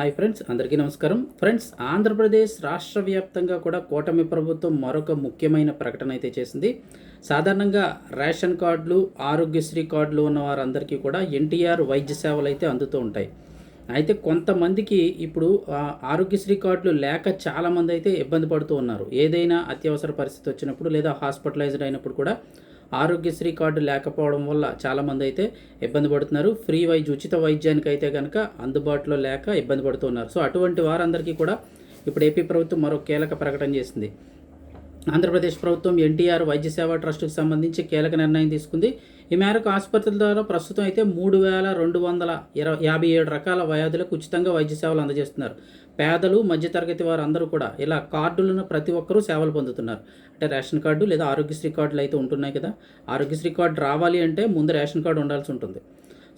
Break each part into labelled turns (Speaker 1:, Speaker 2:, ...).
Speaker 1: Hi friends అందరికీ నమస్కారం. Friends Andhra Pradesh రాష్ట్ర వ్యాప్తంగా కూడా కూటమి ప్రభుత్వం మరొక ముఖ్యమైన ప్రకటన అయితే చేసింది. సాధారణంగా రేషన్ కార్డులు ఆరోగ్యశ్రీ కార్డులు ఉన్న వారందరికీ కూడా ఎన్టీఆర్ వైద్య సేవలు అయితే అందుతూ ఉంటాయి. అయితే కొంతమందికి ఇప్పుడు ఆరోగ్యశ్రీ కార్డులు లేక చాలామంది అయితే ఇబ్బంది పడుతూ ఉన్నారు. ఏదైనా అత్యవసర పరిస్థితి వచ్చినప్పుడు లేదా హాస్పిటలైజ్డ్ అయినప్పుడు కూడా ఆరోగ్యశ్రీ కార్డు లేకపోవడం వల్ల చాలామంది అయితే ఇబ్బంది పడుతున్నారు. ఫ్రీ వైద్య ఉచిత వైద్యానికి అయితే కనుక అందుబాటులో లేక ఇబ్బంది పడుతున్నారు. సో అటువంటి వారందరికీ కూడా ఇప్పుడు ఏపీ ప్రభుత్వం మరో కీలక ప్రకటన చేసింది. ఆంధ్రప్రదేశ్ ప్రభుత్వం ఎన్టీఆర్ వైద్య సేవా ట్రస్టుకు సంబంధించి కీలక నిర్ణయం తీసుకుంది. ఈ మేరకు ఆసుపత్రుల ద్వారా ప్రస్తుతం అయితే మూడు వేల రెండు వందల ఇరవై యాభై ఏడు రకాల వ్యాధులకు ఉచితంగా వైద్య సేవలు అందజేస్తున్నారు. పేదలు మధ్యతరగతి వారు అందరూ కూడా ఇలా కార్డులను ప్రతి ఒక్కరూ సేవలు పొందుతున్నారు. అంటే రేషన్ కార్డు లేదా ఆరోగ్యశ్రీ కార్డులు అయితే ఉంటున్నాయి కదా. ఆరోగ్యశ్రీ కార్డు రావాలి అంటే ముందు రేషన్ కార్డు ఉండాల్సి ఉంటుంది.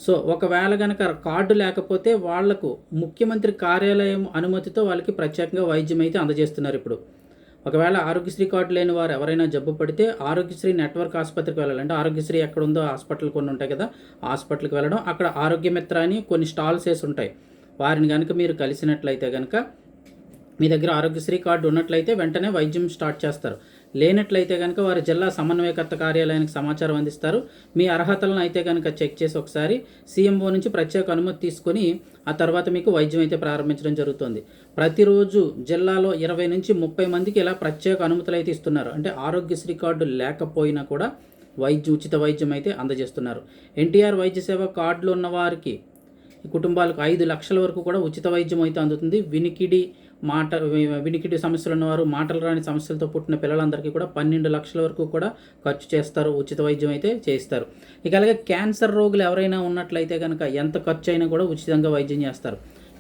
Speaker 1: సో ఒకవేళ కనుక కార్డు లేకపోతే వాళ్ళకు ముఖ్యమంత్రి కార్యాలయం అనుమతితో వాళ్ళకి ప్రత్యేకంగా వైద్యం అయితే అందజేస్తున్నారు ఇప్పుడు. ఒకవేళ ఆరోగ్యశ్రీ కార్డు లేని వారు ఎవరైనా జబ్బు పడితే ఆరోగ్యశ్రీ నెట్వర్క్ ఆసుపత్రికి వెళ్ళాలంటే ఆరోగ్యశ్రీ ఎక్కడ ఉందో హాస్పిటల్ కొన్ని ఉంటాయి కదా హాస్పిటల్కి వెళ్ళడం. అక్కడ ఆరోగ్యమిత్ర అని కొన్ని స్టాల్స్ వేసి ఉంటాయి. వారిని కనుక మీరు కలిసినట్లయితే కనుక మీ దగ్గర ఆరోగ్యశ్రీ కార్డు ఉన్నట్లయితే వెంటనే వైద్యం స్టార్ట్ చేస్తారు. లేనట్లయితే కనుక వారి జిల్లా సమన్వయకర్త కార్యాలయానికి సమాచారం అందిస్తారు. మీ అర్హతలను అయితే కనుక చెక్ చేసి ఒకసారి సీఎంఓ నుంచి ప్రత్యేక అనుమతి తీసుకొని ఆ తర్వాత మీకు వైద్యం అయితే ప్రారంభించడం జరుగుతుంది. ప్రతిరోజు జిల్లాలో ఇరవై నుంచి ముప్పై మందికి ఇలా ప్రత్యేక అనుమతులు అయితే ఇస్తున్నారు. అంటే ఆరోగ్యశ్రీ కార్డు లేకపోయినా కూడా వైద్యం ఉచిత వైద్యం అయితే అందజేస్తున్నారు. ఎన్టీఆర్ వైద్య సేవ కార్డులు ఉన్న వారికి ఈ కుటుంబాలకు ఐదు లక్షల వరకు కూడా ఉచిత వైద్యం అయితే అందుతుంది. వినికిడి మాట వినికిడి సమస్యలు ఉన్నవారు మాటలు రాని సమస్యలతో పుట్టిన పిల్లలందరికీ కూడా పన్నెండు లక్షల వరకు కూడా ఖర్చు చేస్తారు. ఉచిత వైద్యం అయితే చేస్తారు ఇక అలాగే క్యాన్సర్ రోగులు ఎవరైనా ఉన్నట్లయితే కనుక ఎంత ఖర్చు అయినా కూడా ఉచితంగా వైద్యం చేస్తారు.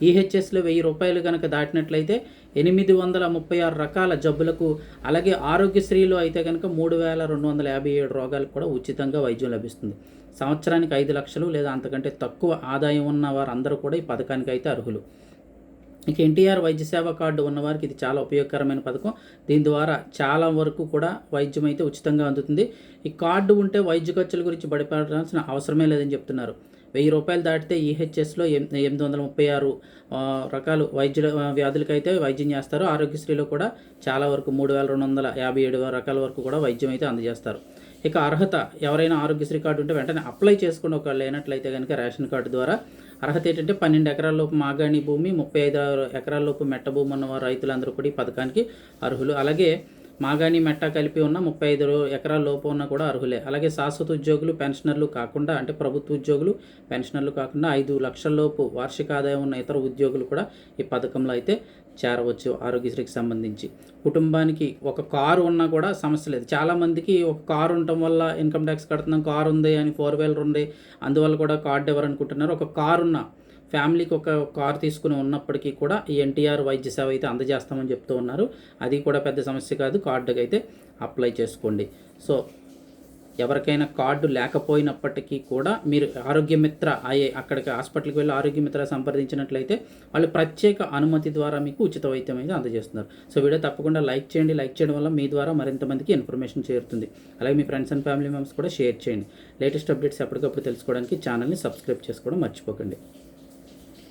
Speaker 1: ఈహెచ్ఎస్లో వెయ్యి రూపాయలు కనుక దాటినట్లయితే ఎనిమిది వందల ముప్పై ఆరు రకాల జబ్బులకు అలాగే ఆరోగ్యశ్రీలో అయితే కనుక మూడు వేల రెండు వందల యాభై ఏడు రోగాలకు కూడా ఉచితంగా వైద్యం లభిస్తుంది. సంవత్సరానికి ఐదు లక్షలు లేదా అంతకంటే తక్కువ ఆదాయం ఉన్న వారందరూ కూడా ఈ పథకానికి అయితే అర్హులు. ఇక ఎన్టీఆర్ వైద్య సేవ కార్డు ఉన్నవారికి ఇది చాలా ఉపయోగకరమైన పథకం. దీని ద్వారా చాలా వరకు కూడా వైద్యం అయితే ఉచితంగా అందుతుంది. ఈ కార్డు ఉంటే వైద్య ఖర్చుల గురించి బడిపడాల్సిన అవసరమే లేదని చెప్తున్నారు. వెయ్యి రూపాయలు దాటితే ఈహెచ్ఎస్లో ఎనిమిది వందల ముప్పై ఆరు రకాలు వైద్యుల వ్యాధులకైతే వైద్యం చేస్తారు. ఆరోగ్యశ్రీలో కూడా చాలా వరకు మూడు వేల రెండు వందల యాభై ఏడు రకాల వరకు కూడా వైద్యం అయితే అందజేస్తారు. ఇక అర్హత ఎవరైనా ఆరోగ్యశ్రీ కార్డు ఉంటే వెంటనే అప్లై చేసుకుని ఒకళ్ళు లేనట్లయితే కనుక రేషన్ కార్డు ద్వారా. అర్హత ఏంటంటే పన్నెండు ఎకరాలలోపు మాగాణి భూమి ముప్పై ఐదు ఎకరాలలోపు మెట్ట భూమి ఉన్న రైతులందరూ కూడా ఈ పథకానికి అర్హులు. అలాగే మాగాణి మెట్ట కలిపి ఉన్న ముప్పై ఐదు ఎకరాల లోపు ఉన్న కూడా అర్హులే. అలాగే శాశ్వత ఉద్యోగులు పెన్షనర్లు కాకుండా అంటే ప్రభుత్వ ఉద్యోగులు పెన్షనర్లు కాకుండా ఐదు లక్షల లోపు వార్షిక ఆదాయం ఉన్న ఇతర ఉద్యోగులు కూడా ఈ పథకంలో అయితే చేరవచ్చు ఆరోగ్యశ్రీకి సంబంధించి. కుటుంబానికి ఒక కారు ఉన్నా కూడా సమస్య లేదు. చాలామందికి ఒక కారు ఉండటం వల్ల ఇన్కమ్ ట్యాక్స్ కడుతున్నాం కారు ఉంది అని ఫోర్ వీలర్ ఉంది అందువల్ల కూడా కార్డు ఎవరు అనుకుంటున్నారు? ఒక కారు ఉన్నా ఫ్యామిలీకి ఒక కారు తీసుకుని ఉన్నప్పటికీ కూడా ఈ ఎన్టీఆర్ వైద్య సేవ అయితే అందజేస్తామని చెప్తూ ఉన్నారు. అది కూడా పెద్ద సమస్య కాదు కార్డుకి అయితే అప్లై చేసుకోండి. సో ఎవరికైనా కార్డు లేకపోయినప్పటికీ కూడా మీరు ఆరోగ్యమిత్ర అయ్యే అక్కడికి హాస్పిటల్కి వెళ్ళి ఆరోగ్యమిత్ర సంప్రదించినట్లయితే వాళ్ళు ప్రత్యేక అనుమతి ద్వారా మీకు ఉచిత వైద్యం అయితే అందజేస్తున్నారు. సో వీడియో తప్పకుండా లైక్ చేయండి. లైక్ చేయడం వల్ల మీ ద్వారా మరింత మందికి ఇన్ఫర్మేషన్ చేరుతుంది. అలాగే మీ ఫ్రెండ్స్ అండ్ ఫ్యామిలీ మెంబర్స్ కూడా షేర్ చేయండి. లేటెస్ట్ అప్డేట్స్ ఎప్పటికప్పుడు తెలుసుకోవడానికి ఛానల్ని సబ్స్క్రైబ్ చేసుకోవడం మర్చిపోకండి.